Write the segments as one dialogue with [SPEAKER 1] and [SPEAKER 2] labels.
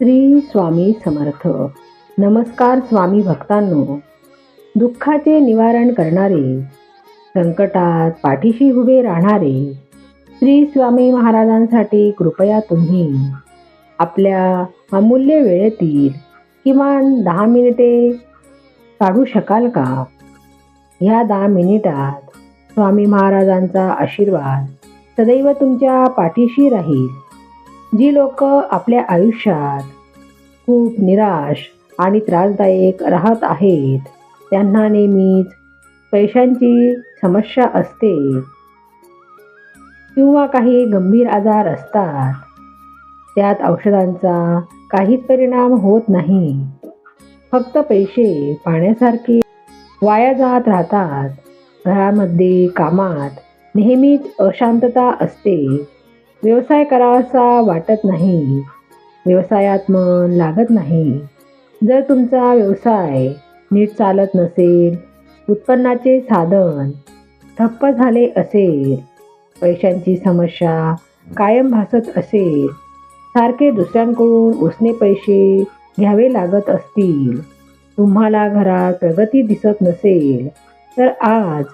[SPEAKER 1] श्री स्वामी समर्थ. नमस्कार स्वामी भक्तांनो. दुःखाचे निवारण करणारे संकटात पाठीशी उभे राहणारे श्री स्वामी महाराजांसाठी कृपया तुम्ही आपल्या अमूल्य वेळेतील किमान दहा मिनिटे काढू शकाल का? ह्या दहा मिनिटात स्वामी महाराजांचा आशीर्वाद सदैव तुमच्या पाठीशी राहील. जी लोक आपल्या आयुष्यात खूप निराश आणि त्रासदायक राहत आहेत त्यांना नेहमीच पैशांची समस्या असते. किंवा काही गंभीर आजार असतात. त्यात औषधांचा काहीच परिणाम होत नाही. फक्त पैसे पाण्यासारखे वाया जात राहतात. घरामध्ये कामात नेहमीच अशांतता असते. व्यवसाय करावासा वाटत नाही. व्यवसायात मन लागत नाही. जर तुमचा व्यवसाय नीट चालत नसेल उत्पन्नाचे साधन ठप्प झाले असेल पैशांची समस्या कायम भासत असेल सारखे दुसऱ्यांकडून उसने पैसे घ्यावे लागत असतील तुम्हाला घरात प्रगती दिसत नसेल तर आज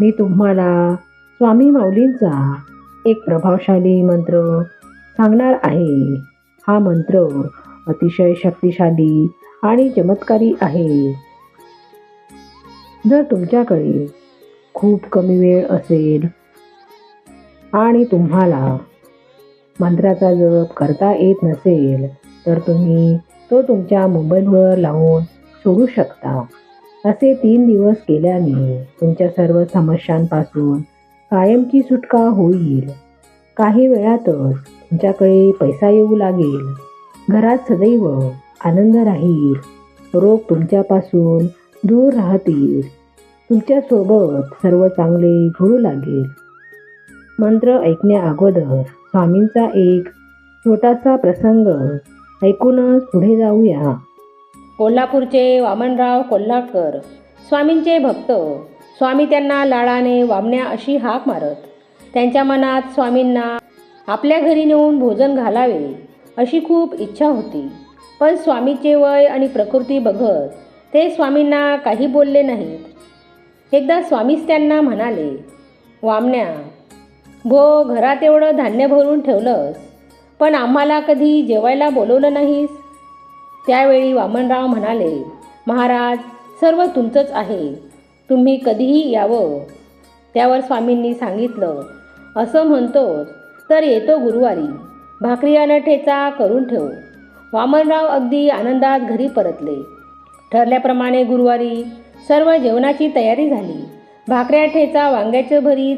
[SPEAKER 1] मी तुम्हाला स्वामी माऊलींचा एक प्रभावशाली मंत्र सांगणार आहे. हा मंत्र अतिशय शक्तिशाली आणि चमत्कारी आहे. जर तुमच्याकडे खूप कमी वेळ असेल आणि तुम्हाला मंत्राचा जप करता येत नसेल तर तुम्ही तो तुमच्या मोबाईलवर लावून सोडू शकता. असे तीन दिवस केल्याने तुमच्या सर्व समस्यांपासून कायमची सुटका होईल. काही वेळातच तुमच्याकडे पैसा येऊ लागेल. घरात सदैव आनंद राहील. रोग तुमच्यापासून दूर राहतील. तुमच्यासोबत सर्व चांगले घडू लागेल. मंत्र ऐकण्या अगोदर स्वामींचा एक छोटासा प्रसंग ऐकूनच पुढे जाऊया. कोल्हापूरचे वामनराव कोल्हाटकर स्वामींचे भक्त स्वामी त्यांना लाडाने वामण्या अशी हाक मारत. त्यांच्या मनात स्वामींना आपल्या घरी नेऊन भोजन घालावे अशी खूप इच्छा होती. पण स्वामीचे वय आणि प्रकृती बघत ते स्वामींना काही बोलले नाहीत. एकदा स्वामीच त्यांना म्हणाले वामण्या भो घरात एवढं धान्य भरून ठेवलंस पण आम्हाला कधी जेवायला बोलवलं नाहीस? त्यावेळी वामनराव म्हणाले महाराज सर्व तुमचंच आहे. तुम्ही कधीही यावं. त्यावर स्वामींनी सांगितलं. असं म्हणतोस तर येतो गुरुवारी. भाकरी आणि ठेचा करून ठेव. वामनराव अगदी आनंदात घरी परतले. ठरल्याप्रमाणे गुरुवारी सर्व जेवणाची तयारी झाली. भाकऱ्या ठेचा वांग्याचं भरीत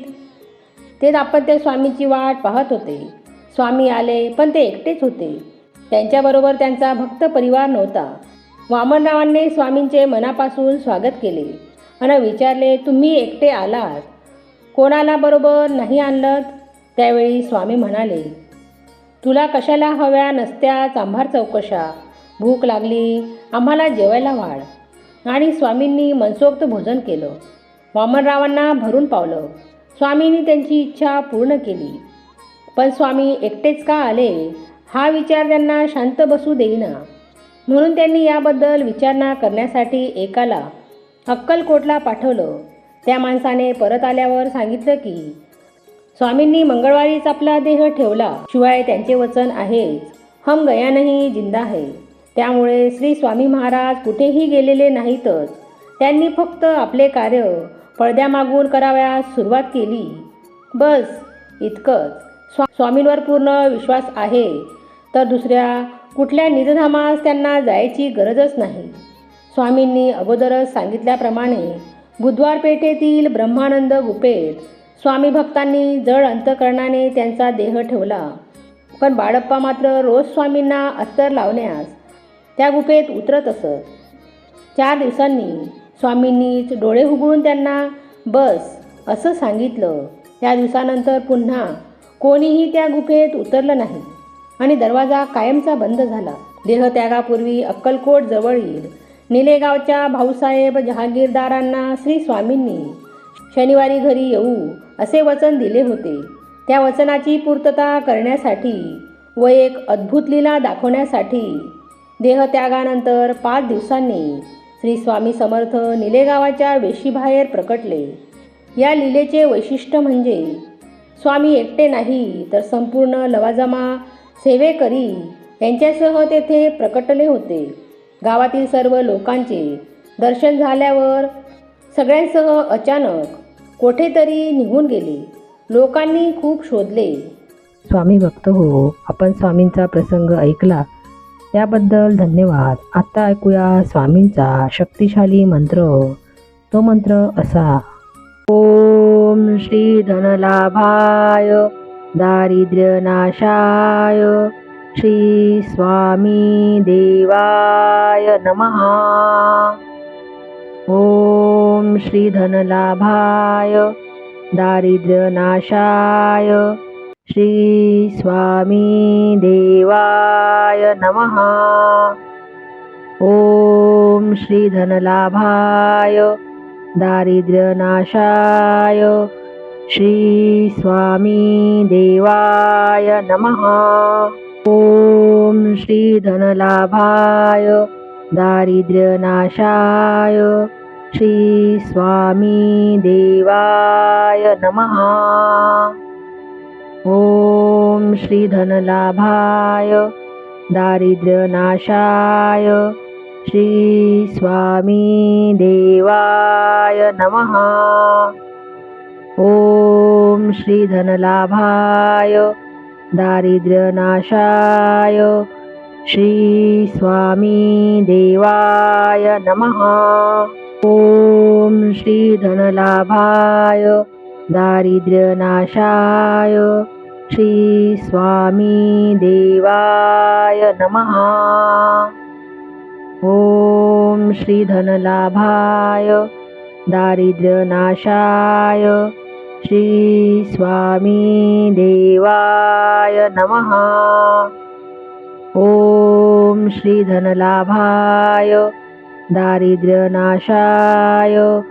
[SPEAKER 1] ते दापत्य स्वामीची वाट पाहत होते. स्वामी आले पण ते एकटेच होते. त्यांच्याबरोबर त्यांचा भक्त परिवार नव्हता. वामनरावांनी स्वामींचे मनापासून स्वागत केले. आणि विचारले तुम्ही एकटे आलात? कोणाला बरोबर नाही आणलं त्यावेळी स्वामी म्हणाले तुला कशाला हव्या नसत्या चांभार चौकशा? भूक लागली आम्हाला जेवायला वाढ. आणि स्वामींनी मनसोक्त भोजन केलं. वामनरावांना भरून पावलं. स्वामींनी त्यांची इच्छा पूर्ण केली. पण स्वामी एकटेच का आले? हा विचार त्यांना शांत बसू देईना. म्हणून त्यांनी याबद्दल विचारणा करण्यासाठी एकाला अक्कलकोटला पाठवलं. त्या माणसाने परत आल्यावर सांगितलं की स्वामींनी मंगळवारीच आपला देह ठेवला. शिवाय त्यांचे वचन आहेच. हम गया नाही जिंदा है. त्यामुळे श्री स्वामी महाराज कुठेही गेलेले नाहीतच. त्यांनी फक्त आपले कार्य पडद्यामागून करावयास सुरुवात केली. बस इतकंच. स्वा स्वामींवर पूर्ण विश्वास आहे. तर दुसऱ्या कुठल्या निजधामास त्यांना जायची गरजच नाही. स्वामींनी अगोदरच सांगितल्याप्रमाणे बुधवार पेठेतील ब्रह्मानंद गुपेत स्वामी भक्तांनी जड अंतकरणाने त्यांचा देह ठेवला. पण बाळप्पा मात्र रोज स्वामींना अत्तर लावण्यास त्या गुफेत उतरत असत. चार दिवसांनी स्वामींनीच डोळे हुगळून त्यांना बस असं सांगितलं. त्या दिवसानंतर पुन्हा कोणीही त्या गुफेत उतरलं नाही. आणि दरवाजा कायमचा बंद झाला. देहत्यागापूर्वी अक्कलकोट जवळील निलेगावच्या भाऊसाहेब जहागीरदारांना श्री स्वामींनी शनिवारी घरी येऊ असे वचन दिले होते. त्या वचनाची पूर्तता करण्यासाठी
[SPEAKER 2] व एक अद्भुत लीला दाखवण्यासाठी देहत्यागानंतर पाच दिवसांनी श्री स्वामी समर्थ निलेगावाच्या वेशीबाहेर प्रकटले. या लीलेचे वैशिष्ट्य म्हणजे स्वामी एकटे नाही तर संपूर्ण लवाजमा सेवेकरी यांच्यासह तेथे प्रकटले होते. गावातील सर्व लोकांचे दर्शन झाल्यावर सगळ्यांसह अचानक कोठेतरी निघून गेले. लोकांनी खूप शोधले.
[SPEAKER 1] स्वामी भक्त हो आपण स्वामींचा प्रसंग ऐकला. त्याबद्दल धन्यवाद. आता ऐकूया स्वामींचा शक्तिशाली मंत्र. तो मंत्र असा. ओम श्री धनलाभाय दारिद्र्यनाशाय. श्री स्वामी देवाय नमः। ओम श्री धनलाभाय दारिद्र्यनाशाय श्री स्वामी देवाय नमः। ॐ श्री धनलाभाय दारिद्र्यनाशाय श्री स्वामी देवाय नमः। ॐ श्री धनलाभाय दारिद्र्यनाशाय श्री स्वामी देवाय नमः। ॐ श्री धनलाभाय दारिद्र्यनाशाय श्री स्वामी देवाय नमः। ॐ श्री धनलाभाय दारिद्र्यनाशाय श्री स्वामी देवाय नमः। ॐ श्री धनलाभाय दारिद्र्यनाशाय श्री स्वामी देवाय नमः। ॐ श्री धनलाभाय दारिद्र्यनाशाय श्री स्वामी देवाय नमः. ॐ श्रीधनलाभाय दारिद्र्यनाशाय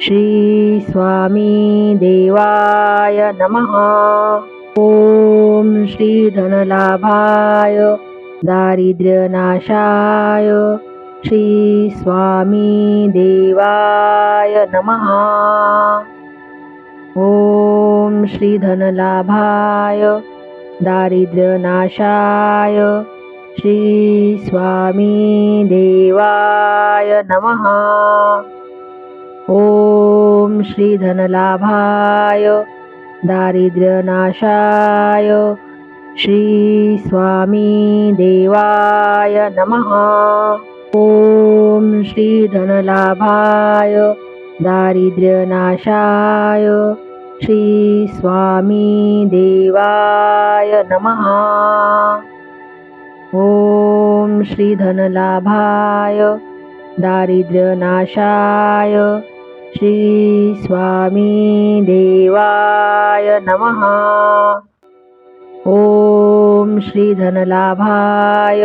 [SPEAKER 1] श्री स्वामी देवाय नमः. ॐ श्रीधनलाभाय दारिद्र्यनाशाय श्री स्वामी देवाय नमः. ॐ श्री धनलाभाय दारिद्र्यनाशाय श्री स्वामी देवाय नमः। ॐ श्री धनलाभाय दारिद्र्यनाशाय श्री स्वामी देवाय नमः। ॐ श्री धनलाभाय दारिद्र्यनाशाय श्री स्वामी देवाय नमः। ॐ श्री धनलाभाय दारिद्र्यनाशाय श्री स्वामी देवाय नमः। ॐ श्री धनलाभाय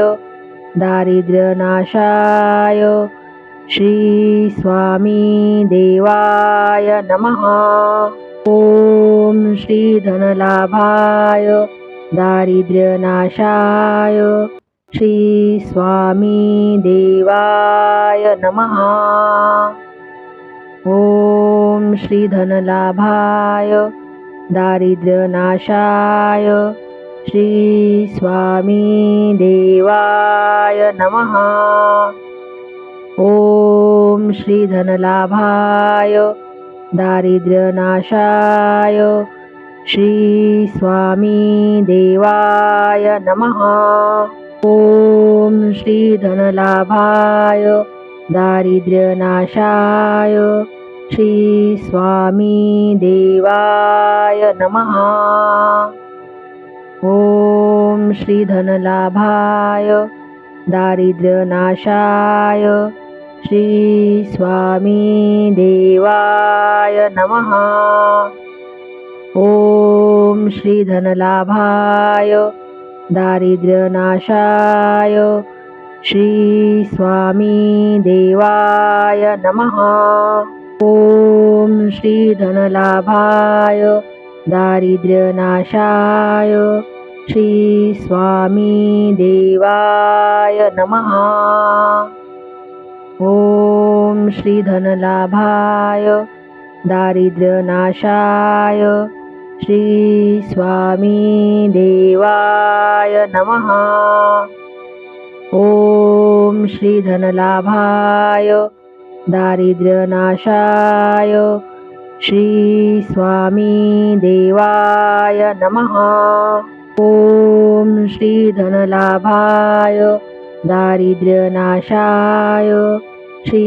[SPEAKER 1] दारिद्र्यनाशाय श्री स्वामी देवाय नमः. ॐ श्री धनलाभाय दारिद्र्यनाशाय. श्री स्वामी देवाय नमः. ॐ श्री धनलाभाय दारिद्र्यनाशाय. श्री स्वामी देवाय नमः. ॐ श्री धनलाभाय दारिद्र्यनाशाय श्री स्वामी देवाय नमः। ॐ श्री धनलाभाय दारिद्र्यनाशाय श्री स्वामी देवाय नमः। ॐ श्रीधनलाभाय दारिद्र्यनाशाय श्री स्वामी देवाय नमः। ॐ श्री धनलाभाय दारिद्र्यनाशाय श्री स्वामी देवाय नमः। ॐ श्री धनलाभाय दारिद्र्यनाशाय श्री स्वामी देवाय नमः। ॐ श्री धनलाभाय दारिद्र्यनाशाय श्री स्वामी देवाय नमः। ॐ श्री धनलाभाय दारिद्र्यनाशाय श्री स्वामी देवाय नमः। ॐ श्री धनलाभाय दारिद्र्यनाशाय श्री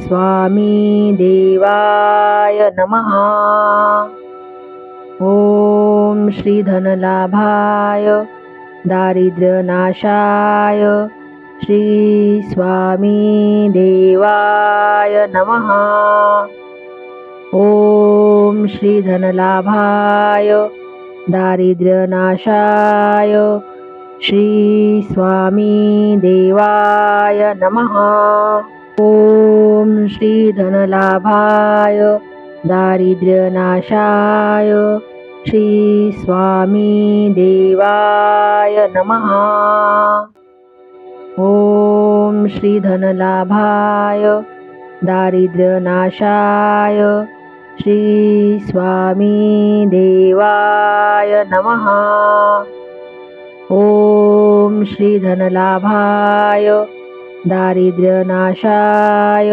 [SPEAKER 1] स्वामी देवाय नमः। ॐ श्री धनलाभाय दारिद्र्यनाशाय श्री स्वामी देवाय नमः। ॐ श्री धनलाभाय दारिद्र्यनाशाय श्री स्वामी देवाय नमः. ॐ श्री धनलाभाय दारिद्र्यनाशाय श्री स्वामी देवाय नमः. ॐ श्री धनलाभाय दारिद्र्यनाशाय श्री स्वामी देवाय नमः. ॐ श्री धनलाभाय दारिद्र्यनाशाय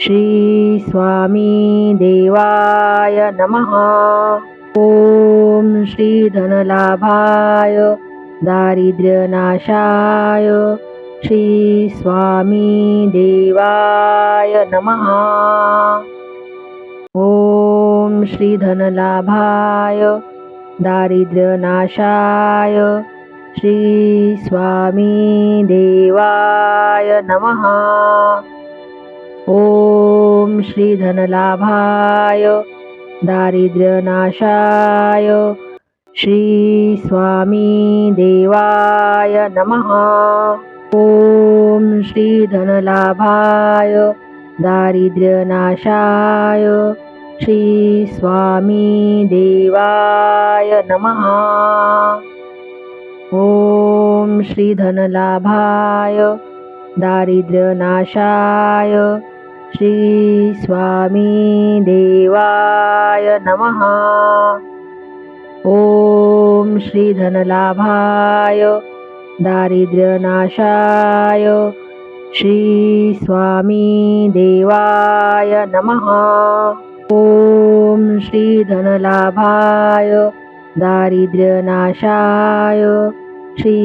[SPEAKER 1] श्री स्वामी देवाय नमः। ॐ श्री धनलाभाय दारिद्र्यनाशाय श्री स्वामी देवाय नमः। ॐ श्रीधनलाभाय दारिद्र्यनाशाय श्री स्वामी देवाय नमः। ॐ श्री धनलाभाय दारिद्र्यनाशाय श्री स्वामी देवाय नमः। ॐ श्री धनलाभाय दारिद्र्यनाशाय श्री स्वामी देवाय नमः। ॐ श्रीधनलाभाय दारिद्र्यनाशाय श्री स्वामी देवाय नमः। ॐ श्रीधनलाभाय दारिद्र्यनाशाय श्री स्वामी देवाय नमः। ॐ श्रीधनलाभाय दारिद्र्यनाशाय श्री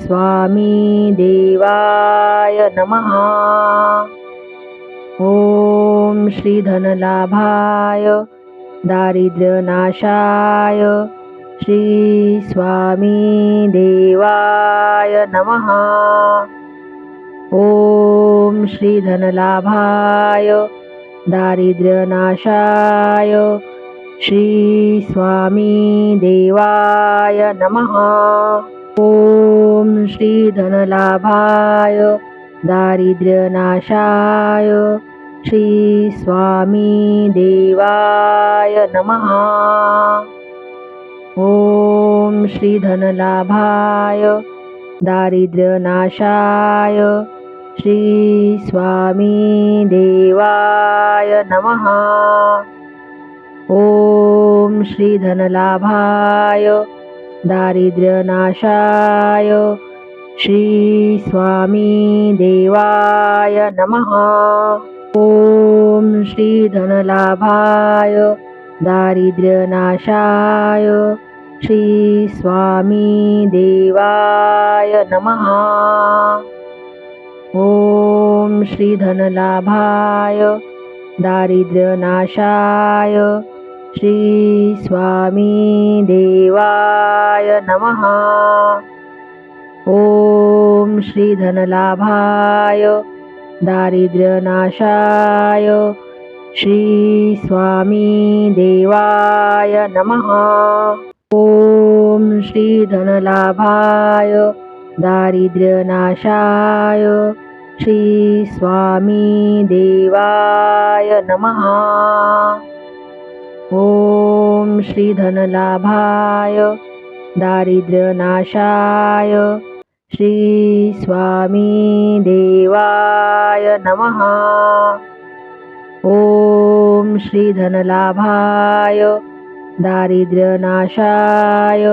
[SPEAKER 1] स्वामी देवाय नमः। ॐ श्री धनलाभाय दारिद्र्यनाशाय श्री स्वामी देवाय नमः। ॐ श्री धनलाभाय दारिद्र्यनाशाय श्री स्वामी देवाय नमः। ॐ श्री धनलाभाय दारिद्र्यनाशाय श्री स्वामी देवाय नमः। ॐ श्री धनलाभाय दारिद्र्यनाशाय श्री स्वामी देवाय नमः। ॐ श्री धनलाभाय दारिद्र्यनाशाय श्री स्वामी देवाय नमः। ॐ श्री धनलाभाय दारिद्र्यनाशाय श्री स्वामी देवाय नमः। ॐ श्री धनलाभाय दारिद्र्यनाशाय श्री स्वामी देवाय नमः। ॐ श्रीधनलाभाय दारिद्र्यनाशाय श्री स्वामी देवाय नमः। ॐ श्रीधनलाभाय दारिद्र्यनाशाय श्री स्वामी देवाय नमः। ॐ श्रीधनलाभाय दारिद्र्यनाशाय श्रीस्वामी देवाय नमः। ॐ श्रीधनलाभाय दारिद्र्यनाशाय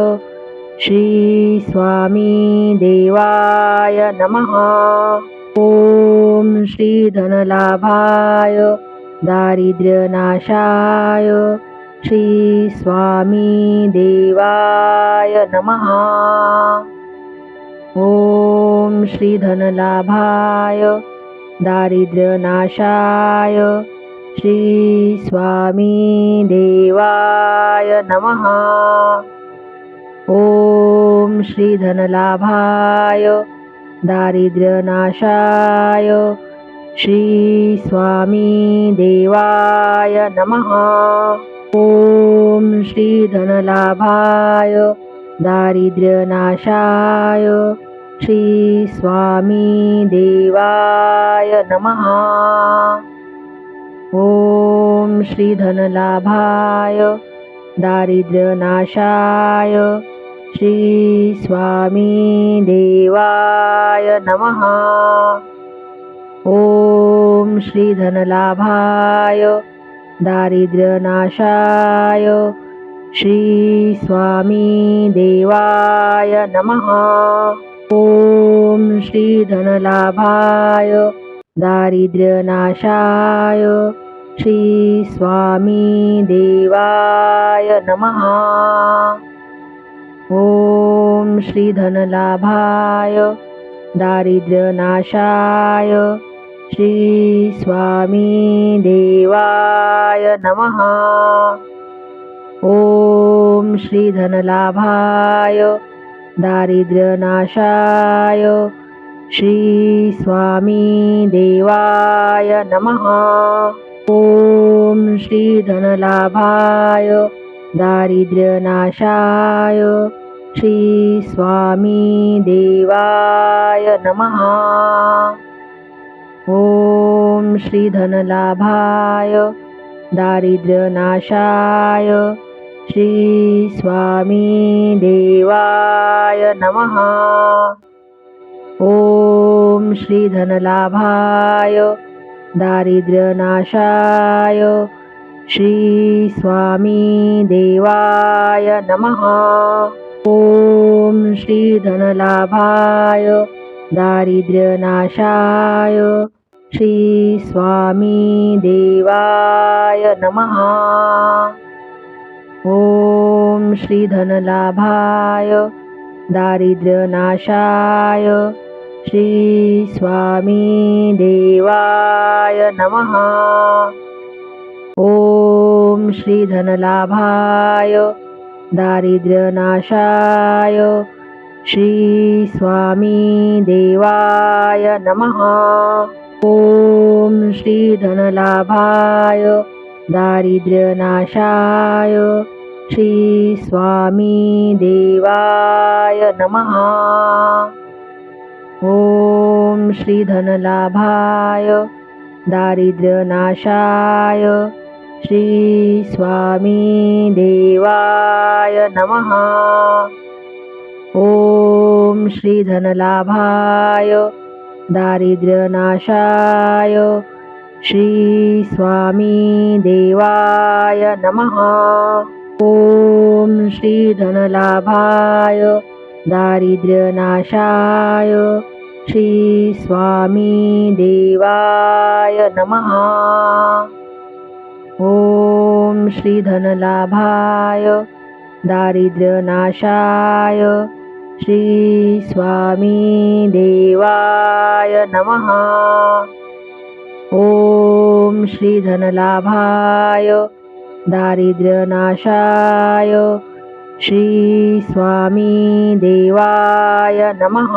[SPEAKER 1] श्रीस्वामी देवाय नमः। ॐ श्रीधनलाभाय दारिद्र्यनाशाय श्री स्वामी देवाय नमः। ॐ श्री धनलाभाय दारिद्र्यनाशाय श्री स्वामी देवाय नमः। ॐ श्री धनलाभाय दारिद्र्यनाशाय श्री स्वामी देवाय नमः। ॐ श्री धनलाभाय दारिद्र्यनाशाय श्री स्वामी देवाय नमः। ॐ श्री धनलाभाय दारिद्र्यनाशाय श्री स्वामी देवाय नमः। ॐ श्री धनलाभाय दारिद्र्यनाशाय श्री स्वामी देवाय नमः। ॐ श्री धनलाभाय दारिद्र्यनाशाय श्री स्वामी देवाय नमः। ॐ श्री धनलाभाय दारिद्र्यनाशाय श्री स्वामी देवाय नमः। ॐ श्रीधनलाभाय दारिद्र्यनाशाय श्री स्वामी देवाय नमः। ॐ श्रीधनलाभाय दारिद्र्यनाशाय श्री स्वामी देवाय नमः। ॐ श्रीधनलाभाय दारिद्र्यनाशाय श्रीस्वामी देवाय नमः। ॐ श्रीधनलाभाय दारिद्र्यनाशाय श्रीस्वामी देवाय नमः। ॐ श्रीधनलाभाय दारिद्र्यनाशाय श्री स्वामी देवाय नमः। ॐ श्री धनलाभाय दारिद्र्यनाशाय श्री स्वामी देवाय नमः। ॐ श्री धनलाभाय दारिद्र्यनाशाय श्री स्वामी देवाय नमः। ॐ श्री धनलाभाय दारिद्र्यनाशाय श्री स्वामी देवाय नमः। ॐ श्री धनलाभाय दारिद्र्यनाशाय श्री स्वामी देवाय नमः। ॐ श्री धनलाभाय दारिद्र्यनाशाय श्री स्वामी देवाय नमः। ॐ श्रीधनलाभाय दारिद्र्यनाशाय श्री स्वामी देवाय नमः। ॐ श्रीधनलाभाय दारिद्र्यनाशाय श्री स्वामी देवाय नमः। ॐ श्रीधनलाभाय दारिद्र्यनाशाय श्री स्वामी देवाय नमः।